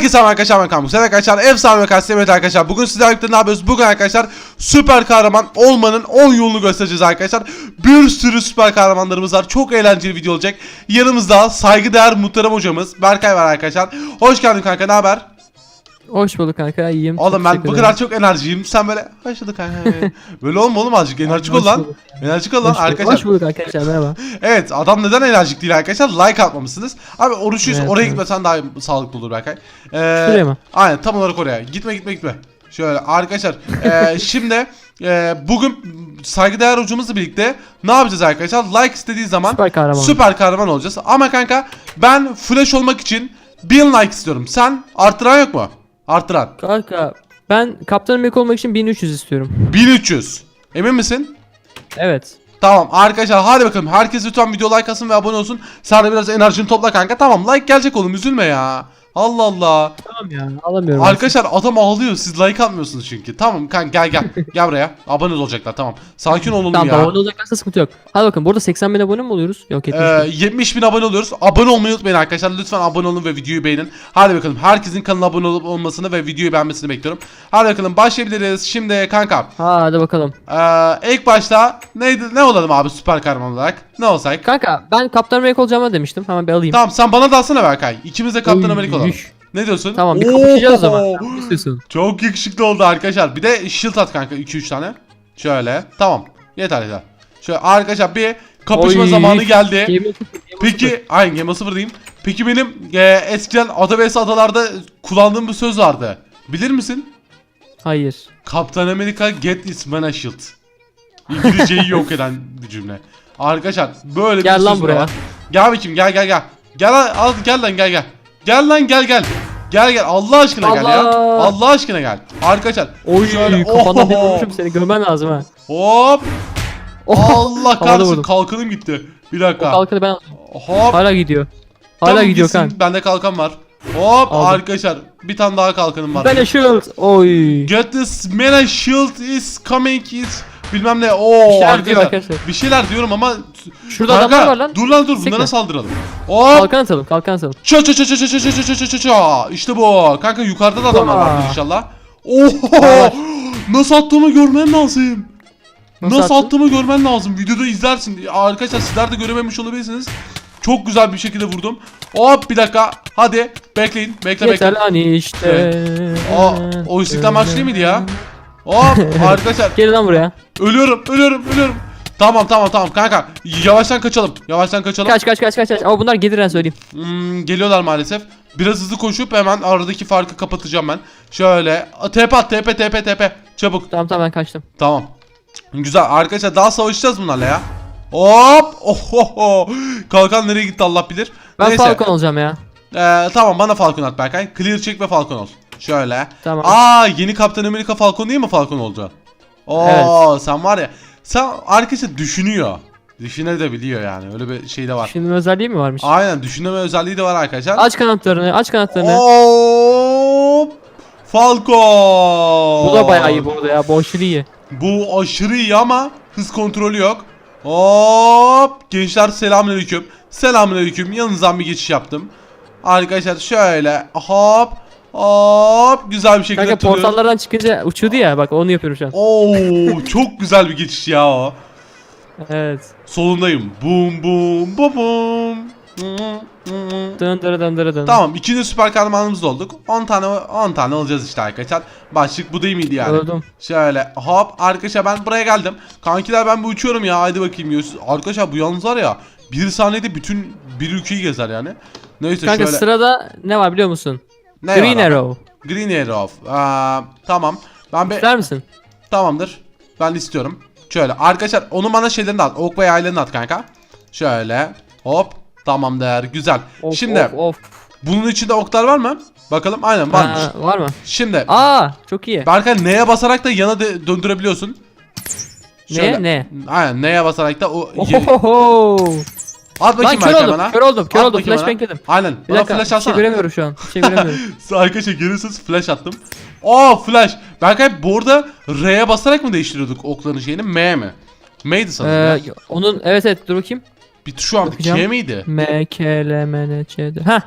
Herkese merhaba arkadaşlar ben Kamil. Sen arkadaşlar efsane ve kastım evet arkadaşlar. Bugün sizlerle birlikte ne yapıyoruz? Bugün arkadaşlar süper kahraman olmanın 10 yolunu göstereceğiz arkadaşlar. Bir sürü süper kahramanlarımız var. Çok eğlenceli video olacak. Yanımızda saygıdeğer muhterem hocamız Berkay var arkadaşlar. Hoş geldin kanka ne haber? Hoş bulduk kanka iyiyim. Oğlum ben bu kadar çok enerjiyim. Sen böyle hoş bulduk kanka. böyle olma oğlum azıcık enerjik ol lan. Enerjik ol lan arkadaşlar. Hoş bulduk arkadaşlar merhaba. Evet adam neden enerjik değil arkadaşlar? Like atmamışsınız. Abi oruçluyuz Evet, oraya evet. gitmesen daha sağlıklı olur Berkay. Ee, Şuraya mı? Aynen tam olarak oraya. Gitme gitme gitme. Şöyle arkadaşlar ee, şimdi ee, bugün saygıdeğer hocamızla birlikte ne yapacağız arkadaşlar? Like istediği zaman Süper kahraman. süper kahraman olacağız. Ama kanka ben flash olmak için 1000 like istiyorum. Sen artıran yok mu? Artıran. Kanka ben Kaptan Amerika olmak için 1300 istiyorum. 1300. Emin misin? Evet. Tamam arkadaşlar hadi bakalım herkes lütfen video like atsın ve abone olsun. Sen de biraz enerjini topla kanka. Tamam like gelecek oğlum üzülme ya. Allah Allah. Tamam ya alamıyorum. Arkadaşlar adam ağlıyor siz like atmıyorsunuz çünkü. Tamam kanka gel gel. gel buraya. Abone olacaklar tamam. Sakin olalım Tamam ya. abone olacaklarsa sıkıntı yok. Hadi bakın burada 80 bin abone mi oluyoruz? Yok 70 Ee, bin. 70 bin abone oluyoruz. Abone olmayı unutmayın arkadaşlar. Lütfen abone olun ve videoyu beğenin. Hadi bakalım. Herkesin kanala abone olup olmasını ve videoyu beğenmesini bekliyorum. Hadi bakalım başlayabiliriz. Şimdi kanka. Hadi bakalım. Ee, ilk başta neydi ne olalım abi süper kahraman olarak? Ne olsak? Kanka ben Kaptan Amerika olacağımı demiştim. Hemen bir alayım. Tamam sen bana da alsana Berkay. İkimiz de Kaptan Amerika olalım. Ne diyorsun? Tamam bir kapışacağız ne istiyorsun? Çok yakışıklı oldu arkadaşlar. Bir de shield at kanka 2-3 tane. Şöyle. Tamam. Yeter yeter. Şöyle arkadaşlar bir kapışma Oy. zamanı geldi. Game of Thrones, Game of Thrones. Peki aynen Game of Thrones diyeyim. Peki benim e, eskiden Ada vs Adalarda kullandığım bir söz vardı. Bilir misin? Hayır. Kaptan Amerika get its mana shield. İngilizceyi yok eden bir cümle. Arkadaşlar böyle Gel bir lan söz buraya. var. Gel bakayım gel gel gel. Gel al, gel lan gel gel. Gel lan gel gel. Gel gel Allah aşkına gel ya. Allah. Allah aşkına gel. Arkadaşlar. Oy şöyle- kafandan bir vurmuşum seni görmen lazım ha. Hop. Oh, Allah kahretsin kalkanım gitti. Bir O dakika. kalkanı ben Hop. hala gidiyor. Hala Tamam, gidiyor kan. Bende kalkan var. Hop Aldım. arkadaşlar bir tane daha kalkanım var. Ben de shield. Oy. Get this mana shield is coming is bilmem ne. Oo şeyler arkadaşlar. arkadaşlar. Bir şeyler diyorum ama Şurada Kanka, adamlar var lan. Dur lan dur bunlara Sekme. saldıralım. Hop. Kalkan atalım kalkan atalım. Ça ça ça ça ça ça ça ça ça ça ça. İşte bu. Kanka yukarıda da adamlar Aa. vardır inşallah. Oho! Var. Nasıl attığımı görmen lazım. Nasıl, Nasıl attın? attığımı görmen lazım. Videoda izlersin. Arkadaşlar sizler de görememiş olabilirsiniz. Çok güzel bir şekilde vurdum. Hop bir dakika. Hadi bekleyin. Bekle Yeter bekle. lan işte. Aa, o İstiklal Marşı değil miydi ya? Hop arkadaşlar Gel lan buraya. ölüyorum ölüyorum ölüyorum. Tamam tamam tamam kanka yavaştan kaçalım. Yavaştan kaçalım. Kaç kaç kaç kaç kaç. Ama bunlar gelir ben söyleyeyim. Hmm, geliyorlar maalesef. Biraz hızlı koşup hemen aradaki farkı kapatacağım ben. Şöyle. TP at TP TP TP. Çabuk. Tamam tamam ben kaçtım. Tamam. Güzel. Arkadaşlar daha savaşacağız bunlarla ya. Hop. Ohoho. Kalkan nereye gitti Allah bilir. Ben Neyse. Falcon olacağım ya. Ee, tamam bana Falcon at Berkay. Clear çek ve Falcon ol. Şöyle. Tamam. Aa yeni Kaptan Amerika Falcon değil mi Falcon oldu? Oo sen var ya. Sen arkadaşlar düşünüyor. Düşünebiliyor yani. Öyle bir şey de var. Şimdi özelliği mi varmış? Aynen düşünme özelliği de var arkadaşlar. Aç kanatlarını aç kanatlarını. Hop! Falcon. Bu da bayağı iyi bu arada ya. Bu aşırı iyi. Bu aşırı iyi ama hız kontrolü yok. Hop! Gençler selamünaleyküm. Selamünaleyküm. Yanınızdan bir geçiş yaptım. Arkadaşlar şöyle hop hop güzel bir şekilde Kanka portallardan çıkınca uçuyordu ya. Bak onu yapıyorum şu an. Oo çok güzel bir geçiş ya o. Evet. Solundayım. Bum bum bum bum. Dırı dın. Tamam ikinci süper kahramanımız da olduk. 10 tane 10 tane olacağız işte arkadaşlar. Başlık bu değil miydi yani? Öldüm. Şöyle hop arkadaşlar ben buraya geldim. Kankiler ben bir uçuyorum ya haydi bakayım diyor. Arkadaşlar bu yalnız var ya bir saniyede bütün bir ülkeyi gezer yani. Neyse Kanka şöyle. sırada ne var biliyor musun? Ne Green var? Arrow. Green Arrow. Aa, tamam. Ben bir İster misin? tamamdır. Ben istiyorum. Şöyle arkadaşlar onu bana şeylerini at. Ok ve yaylarını at kanka. Şöyle hop tamamdır güzel. Of, Şimdi of, of. bunun içinde oklar var mı? Bakalım aynen varmış. Ha, var mı? Şimdi Aa çok iyi. Berkay neye basarak da yana döndürebiliyorsun. Ne ne? Aynen neye basarak da o Ohoho. At Lan bakayım kör oldum, bana. kör oldum, kör At oldum. bakayım Flash bana. bankledim. Aynen. Bir Bana dakika, flash bir şey atsana. göremiyorum şu an. Bir şey göremiyorum. Arkadaşlar görüyorsunuz flash attım. Oo flash. Berkay bu arada R'ye basarak mı değiştiriyorduk okların şeyini? M mi? M'ydi sanırım ee, onun evet evet dur bakayım. Bir şu an bakacağım. K miydi? M K L M N Ç D. Ha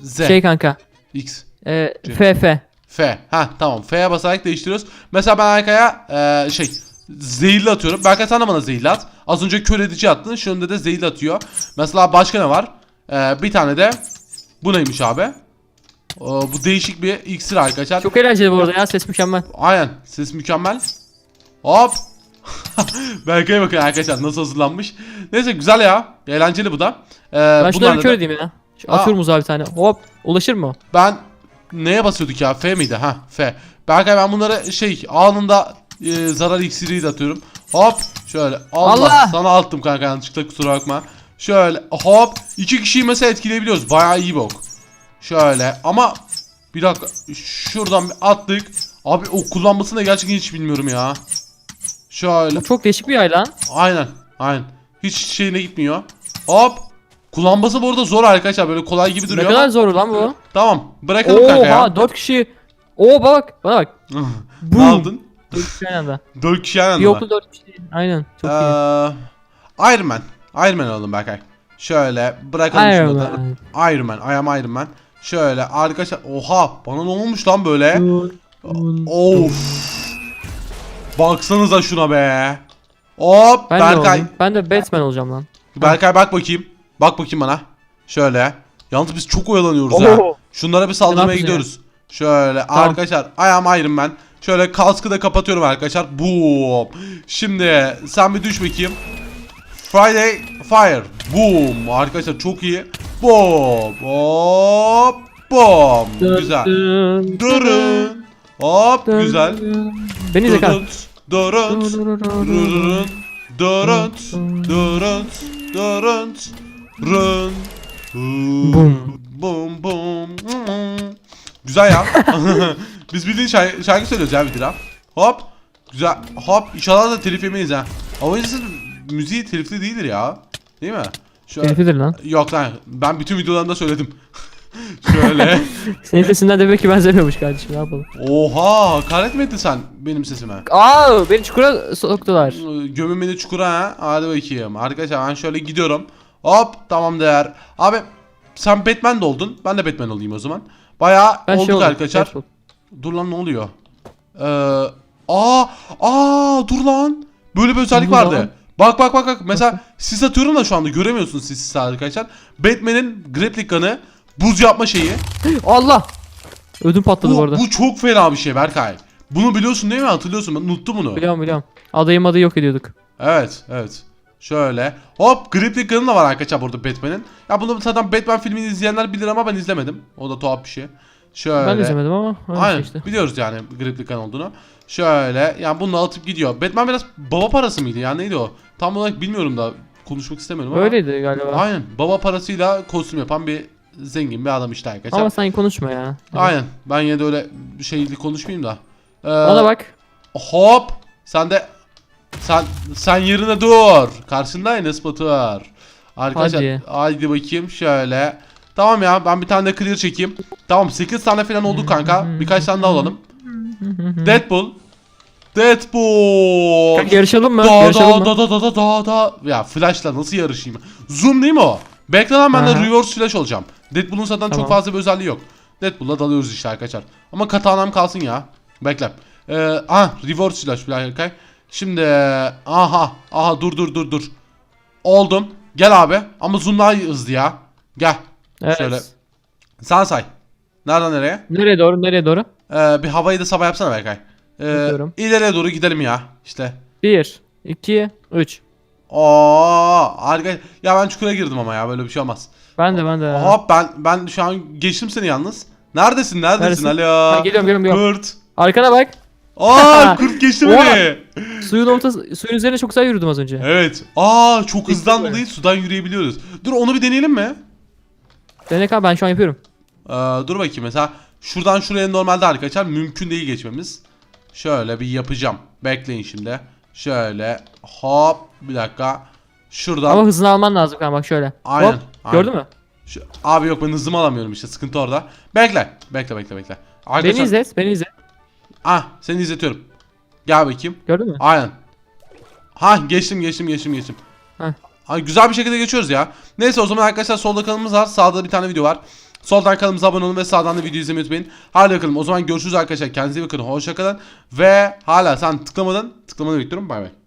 Z. şey kanka. X. Ee, FF. F. Ha tamam. F'ye basarak değiştiriyoruz. Mesela ben arkaya e, şey zehirli atıyorum. Berkay sen de bana zehirli at. Az önce kör edici attın. Şimdi de zehirli atıyor. Mesela başka ne var? E, bir tane de bu neymiş abi? O, bu değişik bir iksir arkadaşlar. Çok eğlenceli bu arada ya ses mükemmel. Aynen. Ses mükemmel. Hop. Berkay'a bakın arkadaşlar nasıl hazırlanmış. Neyse güzel ya. Eğlenceli bu da. Ee, Ben şunları bir kör da- edeyim ya. Şu atıyorum uzağa bir tane. Hop ulaşır mı? Ben neye basıyorduk ya? F miydi? Ha F. Berkay ben bunları şey anında e, zarar iksiri de atıyorum. Hop şöyle. Allah, Allah! Sana attım kanka yanlışlıkla kusura bakma. Şöyle hop. iki kişiyi mesela etkileyebiliyoruz. Bayağı iyi bir ok. Şöyle ama bir dakika şuradan bir attık. Abi o kullanmasını da gerçekten hiç bilmiyorum ya. Şöyle. Bu çok değişik bir yay lan. Aynen. Aynen. Hiç şeyine gitmiyor. Hop. Kullanması bu arada zor arkadaşlar. Böyle kolay gibi Ne duruyor kadar ama. zor lan bu. Tamam. Bırakalım kanka ya. Oha 4 kişi. Oo bak bana bak. ne yaptın? 4 kişi aynı anda. 4 kişi aynı Bir anda. oklu 4 kişi. Aynen çok iyi. Ee, Iron Man. Iron Man alalım Berkay. Şöyle bırakalım Iron şunu da. Iron Man. I am Iron Man. Şöyle arkadaşlar. Oha bana ne olmuş lan böyle? of. Baksanıza şuna be. Hop Ben de Berkay. olayım. Ben de Batman olacağım lan. Berkay bak bakayım. Bak bakayım bana. Şöyle. Yalnız biz çok oyalanıyoruz ha. Oo. Şunlara bir saldırmaya gidiyoruz. Şöyle Tamam. arkadaşlar I am Iron Man. Şöyle kaskı da kapatıyorum arkadaşlar. Boom. Şimdi sen bir düş bakayım. Friday Fire. Boom. Arkadaşlar çok iyi. Boom. Hop. Boom. Güzel. Dın, Durun. Hop. Güzel. Beni kanka. Durun. Durun. Durun. Durun. Durun. Durun. Run. Bum. Bum bum. Güzel ya. Biz bildiğin şarkı, şarkı söylüyoruz ya bir lira. Hop. Güzel. Hop. İnşallah da telif yemeyiz ha. Ama yüzden müziği telifli değildir ya. Değil mi? Şöyle. Herifidir lan. Yok lan. Ben bütün videolarımda söyledim. Şöyle. Senin sesinden demek ki benzemiyormuş kardeşim ne yapalım. Oha. Hakaret mi ettin sen benim sesime? Aa beni çukura soktular. Gömün beni çukura ha. Hadi bakayım. Arkadaşlar ben şöyle gidiyorum. Hop tamam değer. Abi sen Batman de oldun. Ben de Batman olayım o zaman. Bayağı Ben olduk şey oldum. arkadaşlar. Deadpool. Dur lan ne oluyor? Ee, aa, aa dur lan. Böyle bir özellik Bu vardı. lan. Bak bak bak bak. Mesela sis atıyorum da şu anda göremiyorsunuz siz sis arkadaşlar. Batman'in grappling gun'ı buz yapma şeyi. Allah. Ödüm patladı bu Bu, arada. bu çok fena bir şey Berkay. Bunu biliyorsun değil mi? Hatırlıyorsun. Ben unuttum bunu. Biliyorum biliyorum. Adayı madayı yok ediyorduk. Evet, evet. Şöyle. Hop, grappling gun'ı da var arkadaşlar burada Batman'in. Ya bunu zaten Batman filmini izleyenler bilir ama ben izlemedim. O da tuhaf bir şey. Şöyle. Ben de izlemedim ama. öyle Aynen. işte. Biliyoruz yani grappling gun olduğunu. Şöyle. Yani bununla atıp gidiyor. Batman biraz baba parası mıydı? Yani neydi o? Tam olarak bilmiyorum da konuşmak istemiyorum ama. Öyleydi galiba. Aynen. Baba parasıyla kostüm yapan bir zengin bir adam işte arkadaşlar. Ama sen konuşma ya. Aynen. Ben yine de öyle şeyli konuşmayayım da. Ee, Ona bak. Hop. Sen de sen sen yerine dur. Karşında Enes Batur. Arkadaşlar Hadi. hadi. bakayım şöyle. Tamam ya ben bir tane de clear çekeyim. Tamam 8 tane falan oldu kanka. Birkaç tane daha alalım. Deadpool. Deadpool. Kanka yarışalım mı? Da yarışalım da mı? da da da da da. Ya flashla nasıl yarışayım? Zoom değil mi o? Bekle lan ben de reverse flash olacağım. Deadpool'un zaten Tamam. çok fazla bir özelliği yok. Deadpool'la dalıyoruz işte arkadaşlar. Ama katanam kalsın ya. Bekle. Ee, ah reverse flash flash. Şimdi aha aha dur dur dur dur. Oldum. Gel abi. Ama zoom daha hızlı ya. Gel. Evet. Şöyle. Sen say. Nereden nereye? Nereye doğru nereye doğru? Ee, bir havayı da sabah yapsana Berkay. Ee, Yapıyorum. ileriye doğru gidelim ya. İşte. 1, 2, 3. Oo, harika. Ya ben çukura girdim ama ya böyle bir şey olmaz. Ben de ben de. Hop ben ben şu an geçtim seni yalnız. Neredesin? Neredesin? Neredesin? Alo. Ha, geliyorum geliyorum geliyorum. Kurt. Arkana bak. Aa kurt geçti Oha. beni. Suyun ortası suyun üzerine çok güzel yürüdüm az önce. Evet. Aa çok hızdan dolayı sudan yürüyebiliyoruz. Dur onu bir deneyelim mi? Denek abi ben şu an yapıyorum. Ee, dur bakayım mesela şuradan şuraya normalde arkadaşlar mümkün değil geçmemiz. Şöyle bir yapacağım. Bekleyin şimdi. Şöyle hop bir dakika. Şuradan. Ama hızını alman lazım kanka bak şöyle. Aynen, Hop. aynen. Gördün mü? Şu- abi yok ben hızımı alamıyorum işte sıkıntı orada. Bekle. Bekle bekle bekle. Arkadaşlar, Beni izlet, beni izle. Ah seni izletiyorum. Gel bakayım. Gördün mü? Aynen. Ha geçtim geçtim geçtim geçtim. Heh. Ha, güzel bir şekilde geçiyoruz ya. Neyse o zaman arkadaşlar solda kanalımız var. Sağda bir tane video var. Soldan kanalımıza abone olun ve sağdan da video izlemeyi unutmayın. Hadi bakalım o zaman görüşürüz arkadaşlar. Kendinize iyi bakın. Hoşçakalın. Ve hala sen tıklamadın. Tıklamanı bekliyorum. Bay bay.